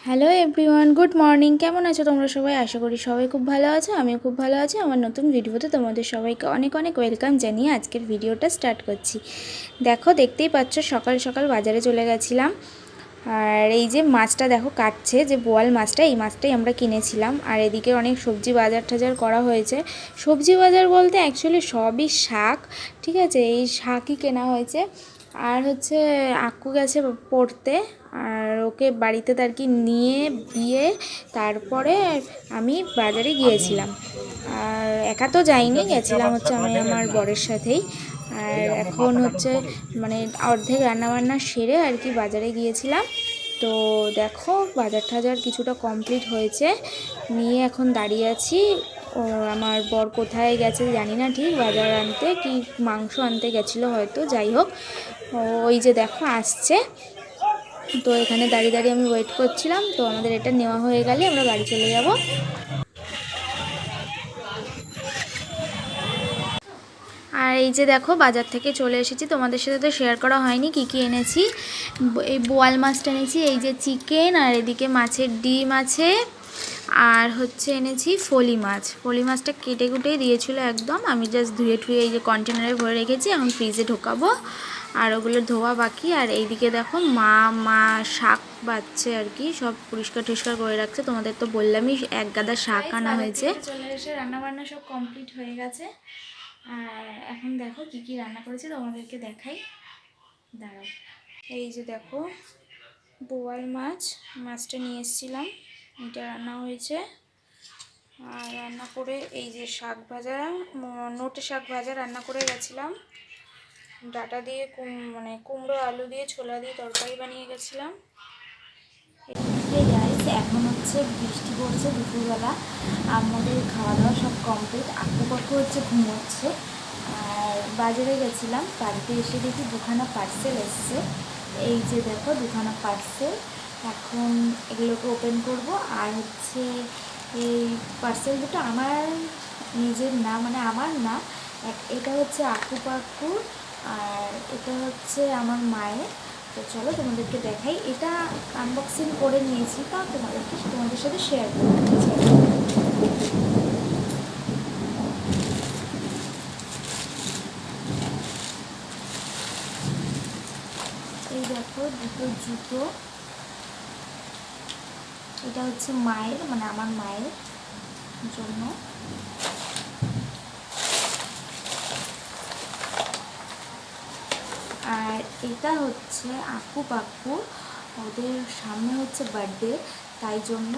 Hello everyone, good morning. কেমন আছো তোমরা সবাই? আশা করি সবাই খুব ভালো আছো, আমিও খুব ভালো আছি। আমার নতুন ভিডিওতে তোমাদের সবাইকে অনেক অনেক ওয়েলকাম জানিয়ে আজকের ভিডিওটা স্টার্ট করছি। দেখো, দেখতেই পাচ্ছ, সকাল সকাল বাজারে চলে গেছিলাম। আর এই যে মাছটা দেখো কাটছে, যে বোয়াল মাছটা, এই মাছটাই আমরা কিনেছিলাম। আর এদিকে অনেক সবজি বাজার টাজার করা হয়েছে। সবজি বাজার বলতে অ্যাকচুয়ালি সবই শাক, ঠিক আছে? এই শাকই কেনা হয়েছে। আর হচ্ছে আক্কু গেছে পড়তে, আর ওকে বাড়িতে তার কি নিয়ে, দিয়ে তারপরে আমি বাজারে গিয়েছিলাম। আর একা তো যাইনি, গেছিলাম হচ্ছে আমি আমার বরের সাথেই। আর এখন হচ্ছে মানে অর্ধেক রান্নাবান্না সেরে আর কি বাজারে গিয়েছিলাম। তো দেখো বাজার টাজার কিছুটা কমপ্লিট হয়েছে। নিয়ে এখন দাঁড়িয়ে আছি। ও আমার বর কোথায় গেছে জানি না ঠিক। বাজার আনতে কি মাংস আনতে গেছিল হয়তো, যাই হোক। ওই যে দেখো আসছে। তো এখানে দাঁড়িয়ে দাঁড়িয়ে আমি ওয়েট করছিলাম। তো আমাদের এটা নেওয়া হয়ে গেলে আমরা বাড়ি চলে যাব। আর এই যে দেখো বাজার থেকে চলে এসেছি। তোমাদের সাথে তো শেয়ার করা হয়নি কি কি এনেছি। এই বোয়াল মাছটা এনেছি এই যে চিকেন আর এদিকে মাছের ডিম আছে। আর হচ্ছে এনেছি ফলি মাছ। ফলি মাছটা কেটে কুটেই দিয়েছিল একদম। আমি জাস্ট ধুয়ে ঠুয়ে এই যে কন্টেনারে ভরে রেখেছি এখন ফ্রিজে ঢোকাবো। আর ওগুলো ধোয়া বাকি। আর এইদিকে দেখো মা মা শাক বাচ্ছে আর কি সব পরিষ্কার টরিষ্কার করে রাখছে। তোমাদের তো বললামই এক গাদা শাক আনা হয়েছে। চলে এসে রান্নাবান্না সব কমপ্লিট হয়ে গেছে। আর এখন দেখো কি কি রান্না করেছে, তোমাদেরকে দেখাই। দাঁড়াও। এই যে দেখো, বোয়াল মাছ, মাছটা নিয়ে এসেছিলাম। এটা রান্না হয়েছে। আর রান্না করে এই যে শাক ভাজা নোটে শাক ভাজা রান্না করে গেছিলাম। ডাটা দিয়ে কুম মানে কুমড়ো, আলু দিয়ে ছোলা দিয়ে তরকারি বানিয়ে গেছিলাম। এখন হচ্ছে, বৃষ্টি পড়ছে দুপুরবেলা। আমাদের খাওয়া দাওয়া সব কমপ্লিট আঁকুপাকু হচ্ছে ঘুমোচ্ছে। আর বাজারে গেছিলাম, বাড়িতে এসে দেখি দুখানা পার্সেল এসছে। এই যে দেখো, দুখানা পার্সেল এখন এগুলোকে ওপেন করব। আর হচ্ছে, এই পার্সেল দুটো আমার নিজের না মানে আমার না এটা হচ্ছে আকুপাকুর আর এটা হচ্ছে আমার মায়ের। তো চলো তোমাদেরকে দেখাই। এটা আনবক্সিং করে নিয়েছি, তা তোমাদেরকে তোমাদের সাথে শেয়ার করতে এই দেখো দুটো জুতো। এটা হচ্ছে মায়ের মানে আমার মায়ের জন্য। আর এটা হচ্ছে আকু পাকু ওদের সামনে হচ্ছে বার্থডে তাই জন্য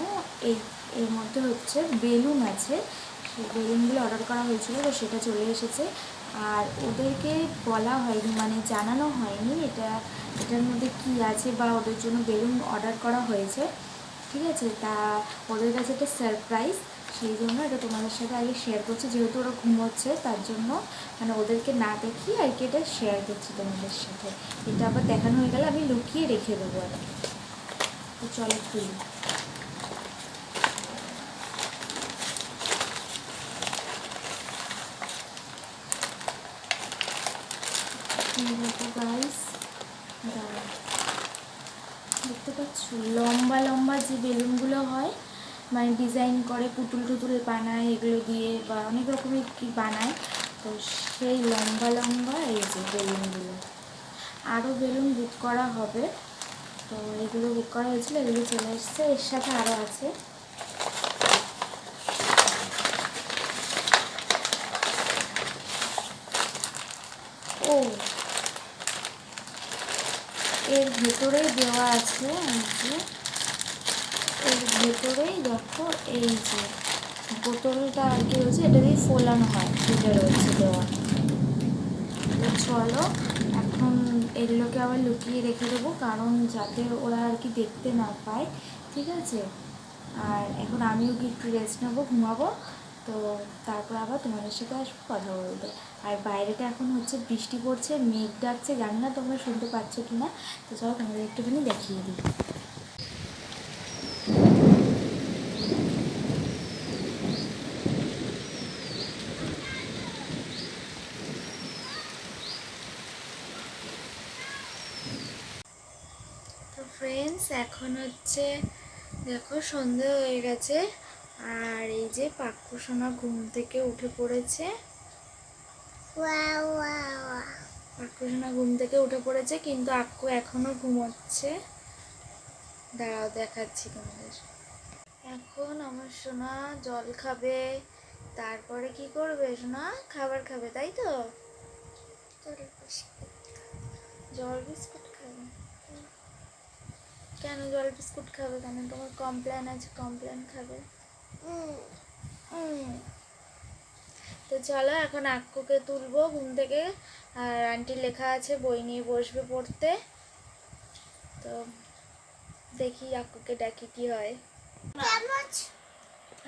এই এর মধ্যে হচ্ছে বেলুন আছে। সেই বেলুনগুলো অর্ডার করা হয়েছিল, তো সেটা চলে এসেছে। আর ওদেরকে বলা হয়নি মানে জানানো হয়নি এটা, এটার মধ্যে কি আছে বা ওদের জন্য বেলুন অর্ডার করা হয়েছে। ঠিক আছে, তা ওদের কাছে একটা সারপ্রাইজ সেই জন্য এটা তোমাদের সাথে আগে শেয়ার করছি, যেহেতু ওরা ঘুমোচ্ছে, তার জন্য মানে ওদেরকে না দেখিয়ে আর কি এটা শেয়ার করছি তোমাদের সাথে। এটা আবার দেখানো হয়ে গেলে আমি লুকিয়ে রেখে দেবো আর কি। তো চলো খুলি। দেখতে পাচ্ছ, লম্বা লম্বা যে বেলুনগুলো হয় মানে ডিজাইন করে পুতুল টুতুল বানায়, এগুলো দিয়ে বা অনেক রকমের কি বানায়। তো সেই লম্বা লম্বা এই যে বেলুনগুলো। আরও বেলুন বুক করা হবে। তো এগুলো বুক করা হয়েছিল, এগুলো চলে এসছে। এর সাথে আরও আছে। ও। এর ভেতরেই দেওয়া আছে এর ভেতরেই দেখো এই যে বোতলটা আর কি রয়েছে এটা দিয়ে ফোলানো হয় সেটা রয়েছে দেওয়া। তো চলো, এখন এগুলোকে আবার লুকিয়ে রেখে দেবো, কারণ যাতে ওরা আর কি দেখতে না পায়, ঠিক আছে? আর এখন আমিও কি একটু রেস্ট নেব, ঘুমাবো, তো তারপর আবার তোমাদের সাথে আসব কথা বলতে আর বাইরেটা এখন হচ্ছে বৃষ্টি পড়ছে, মেঘ ডাকছে, জানি না তোমরা শুনতে পাচ্ছ কি না তো চলো তোমাদের একটুখানি দেখিয়ে দিই। ফ্রেন্ডস এখন হচ্ছে দেখো সন্ধে হয়ে গেছে। আর এই যে পাক্কু সোনা ঘুম থেকে উঠে পড়েছে। পাক্কু সোনা ঘুম থেকে উঠে পড়েছে কিন্তু আক্কু এখনও ঘুমোচ্ছে। দাঁড়াও দেখাচ্ছি তোমাদের। এখন আমার সোনা জল খাবে। তারপরে কি করবে সোনা? খাবার খাবে তাই তো? জল বিস্কুট কেন জল বিস্কুট খাবে কেন? তোমার কমপ্লেন আছে কমপ্লেন খাবে। তো চলো এখন আক্কুকে তুলবো ঘুম থেকে। আর আন্টির লেখা আছে বই নিয়ে বসবে পড়তে। তো দেখি আক্কুকে ডাকি কি হয়।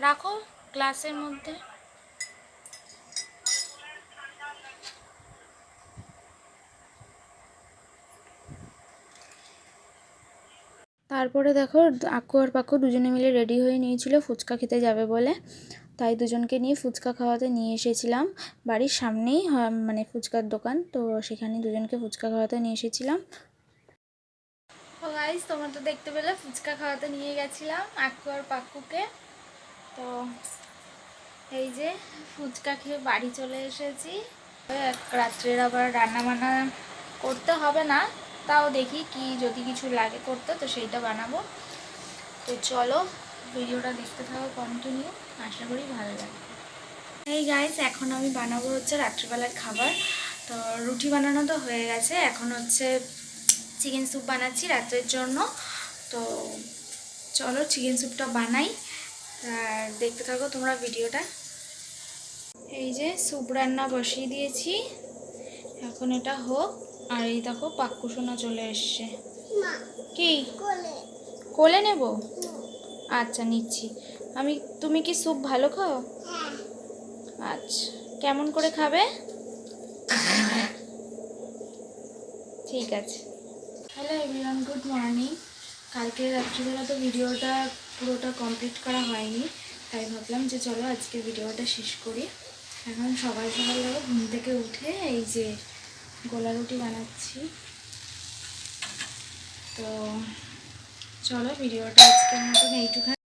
রাখো গ্লাসের মধ্যে। তারপরে দেখো আক্কু আর পাক্কু দুজনে মিলে রেডি হয়ে নিয়েছিল ফুচকা খেতে যাবে বলে। তাই দুজনকে নিয়ে ফুচকা খাওয়াতে নিয়ে এসেছিলাম। বাড়ির সামনেই মানে ফুচকার দোকান। তো সেখানে দুজনকে ফুচকা খাওয়াতে নিয়ে এসেছিলাম। ও গাইস তোমরা তো দেখতে পেলে, ফুচকা খাওয়াতে নিয়ে গেছিলাম আক্কু আর পাক্কুকে। তো এই যে ফুচকা খেয়ে বাড়ি চলে এসেছি। রাত্রের আবার রান্না বান্না করতে হবে না। তাও দেখি কি যদি কিছু লাগে করতে, তো সেইটা বানাবো। তো চলো, ভিডিওটা দেখতে থাকো কন্টিনিউ আশা করি ভালো লাগবে। এই গাইস এখন আমি বানাবো হচ্ছে রাত্রিবেলার খাবার। তো রুটি বানানো তো হয়ে গেছে, এখন হচ্ছে চিকেন স্যুপ বানাচ্ছি রাত্রের জন্য। তো চলো চিকেন স্যুপটা বানাই। আর দেখতে থাকো তোমরা ভিডিওটা। এই যে স্যুপ রান্না বসিয়ে দিয়েছি। এখন এটা হোক। আর এই দেখো পাক্কুসোনা চলে এসছে। কি? কোলে। নেব? আচ্ছা নিচ্ছি। আমি তুমি কি স্যুপ ভালো খাও? আচ্ছা কেমন করে খাবে? ঠিক আছে। হ্যালো এভরিওয়ান গুড মর্নিং কালকে রাত্রিবেলা তো ভিডিওটা পুরোটা কমপ্লিট করা হয়নি তাই ভাবলাম যে চলো আজকে ভিডিওটা শেষ করি। এখন সকাল সকাল ঘুম থেকে উঠে এই যে গোলা রুটি বানাচ্ছি। তো চলো ভিডিওটা আজকের মতন এইটুখানি।